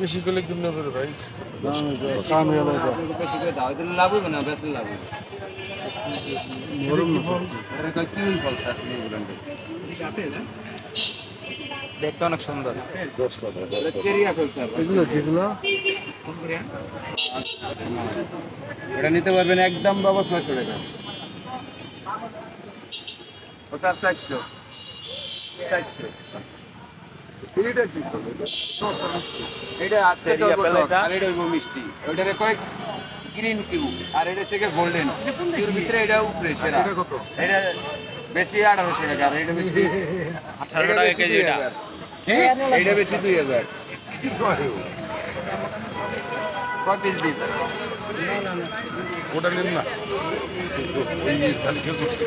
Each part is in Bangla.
বেশি করলে কেমনে করে ভাই? লাভ হবে না বেতন লাভ দেখতে অনেক সুন্দর এটা নিতে পারবেন একদম বাবা ছয়শো টাকা। ও চারশো। চারশো। এইটা কি এটা আছে আর এটা হইবো মিষ্টি। ওইটারে কয়েক গ্রিন কিউ আর এটা থেকে গোল্ডেন কিউর ভিতরে এটা উপরে সেরা এটা কত? এটা বেশি আঠারোশো টাকা আর এটা বেশি আঠারো টাকা কেজি এটা। এইটা বেশি দুই হাজার। কি করে ও? কয় পিস দিন ওটা নেন না। এই কালকে করতে।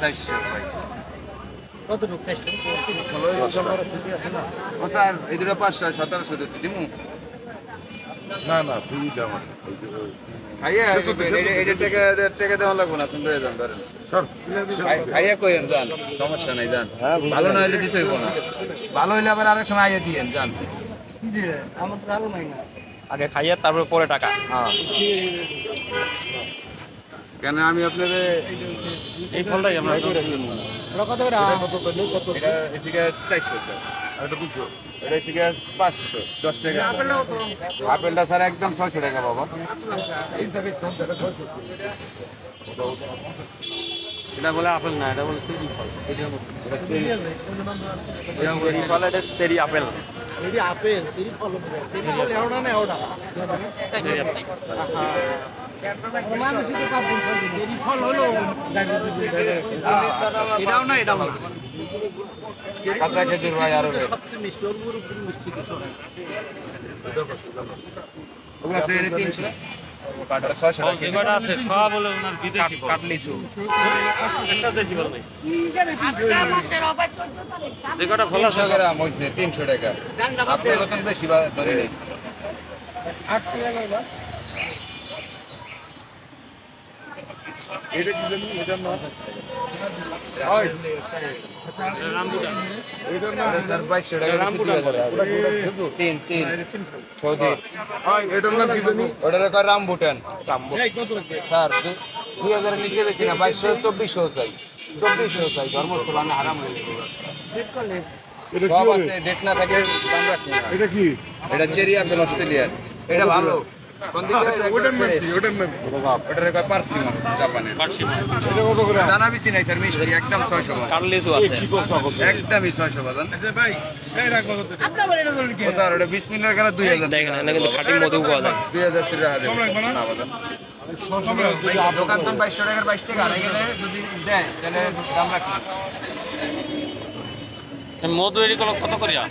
চারশো। ভাই কতটুকু চেষ্টা এই দুটো পাঁচশো সতেরোশো দিমু? না না তুমি দাম আছে। ওই যে ওই- খাইয়া এটা- এটা টাকা টাকা দেওয়া লাগবে না তুমি ধরে যান ধরেন। সর। খাই- খাইয়া কইেন যান। সমস্যা নাই যান। ভালো না হলে দিতে হইব না। ভালো হইলে আবার আরেক সময় আইয়া দিয়েন যান। আগে খাইয়ে তারপরে পরে টাকা। হ্যাঁ। কেন আমি আপনার এই ফলটাই আমরা ওরা কত করে? কত? এটা এদিকে চারশো আর এটা দুশো। এটা এদিকে পাঁচশো দশ টাকা। আপেলটা স্যার একদম ছয়শো টাকা বাবা। এটা বলে আপেল না এটা বলে চেরি ফল এটা চেরি চেরি ফল এটা? Cherry apple. এই আপেল তিরিশ ফল না চেরি ফল হলো এটাও না এটাও না। কাঁচা খেজুর ভাই আরও সবচেয়ে মিষ্টি ওর পুরো পুরো মিষ্টি কিছু ওগুলো তিনশো। তিনশো টাকা। আপনার বেশি ধরে নেই এটা কি জানি এটা না রামবুটান এটা না এটা স্যার বাইশশো টাকা বেশি দুই হাজার টাকা। ওটা ওটা খেজুর। তিন এটার নাম? কি জানি? রামবুটান স্যার দুই নিচে বেশি না বাইশশো চব্বিশশো চাই। চব্বিশশো চাই ধর্মস্থল আমি হারাম হয়ে যাব এটা কি সব হবে? আছে ডেট না থাকে দাম রাখি না এটা কি? এটা চেরি আপেল অস্ট্রেলিয়ার। এটা ভালো। কোন দিকে? আচ্ছা, খাঁটি মধু পাওয়া দুই হাজার তিন হাজার না? বাদাম দোকান দাম বাইশশো টাকার বাইশ টাকা আর যদি দেয় তাহলে দাম রাখি। মধু এটি কত কত করিয়া?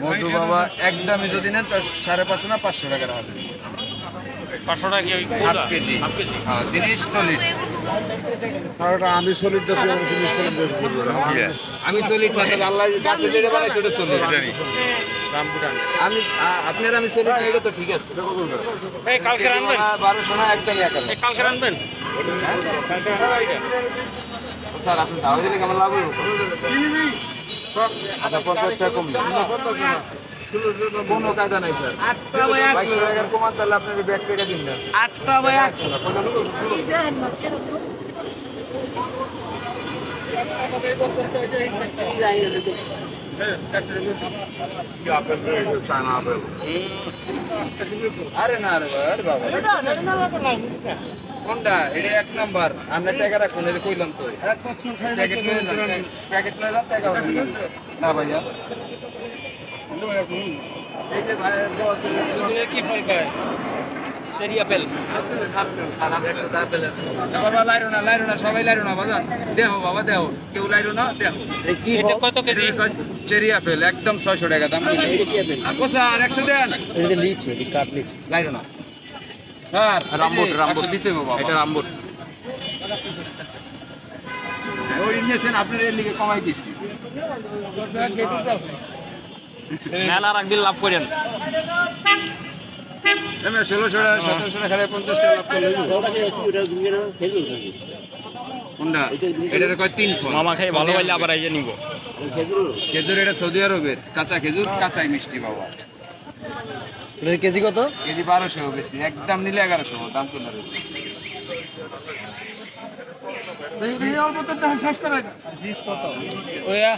মধু বাবা একদমই যদি নেন তো সাড়ে পাঁচশো না পাঁচশো টাকার হবে পাঁচশো টাকা হাফ কেজি। হ্যাঁ চল্লিশ আমি সলিড সলিড আমি চল্লিশ না তবে আল্লাহ গাছে যেটা বানাইছে ওটা চল্লিশ রামবুটান আমি আপনার আমি চল্লিশ না, তো ঠিক আছে। এই কালকে আনবেন? বারোশো না একদমই এক কালকে? স্যার আপনি দাও দিলে কেমন লাভ হইব? আচ্ছা পঞ্চাশ টাকা কম কোনো কায়দা নাই স্যার। বাইশশো টাকার কমান তাহলে আপনার ব্যাগ কেটে দিন না আটটা বাই একশো চায়না আপেল আরে না আরে বাবা কোনটা এটা এক নাম্বার আমরা টাকা রাখুন যে কইলাম তো প্যাকেট লয়ে যান প্যাকেট লয়ে যান টাকা না। না ভাইয়া কি ফল খায় চেরি আপেল বাবা লাইরো না লাইরো না সবাই লাইরো না বাজান দেহ বাবা দেহ কেউ লাইরো না দেহ এটা কত কেজি? চেরি আপেল একদম ছয়শো টাকা দাম। স্যার একশো দেন? লিচু কাঠ লিচু। লাইরো না স্যার রামবুট রামবুট। দিতে বাবা। এটা রামবুট। ওই নিয়েছেন আপনার এর লিগে কমাই দিচ্ছি। মেলা আর একদিন লাভ করেন। আমি ষোলোশো টাকা সতেরোশো টাকা পঞ্চাশ টাকা লাভ করলে কোনটা? এটার কয় তিন ফল। মামা খাই ভালো আরবের। আবার আইজে নিব। খেজুর এটা সৌদি আরবের। কাঁচা খেজুর কাঁচাই মিষ্টি বাবা। এটা কেজি কত? কেজি বারোশো বেশি। একদম নিলে এগারোশো দাম চলে রয়েছে ওয়া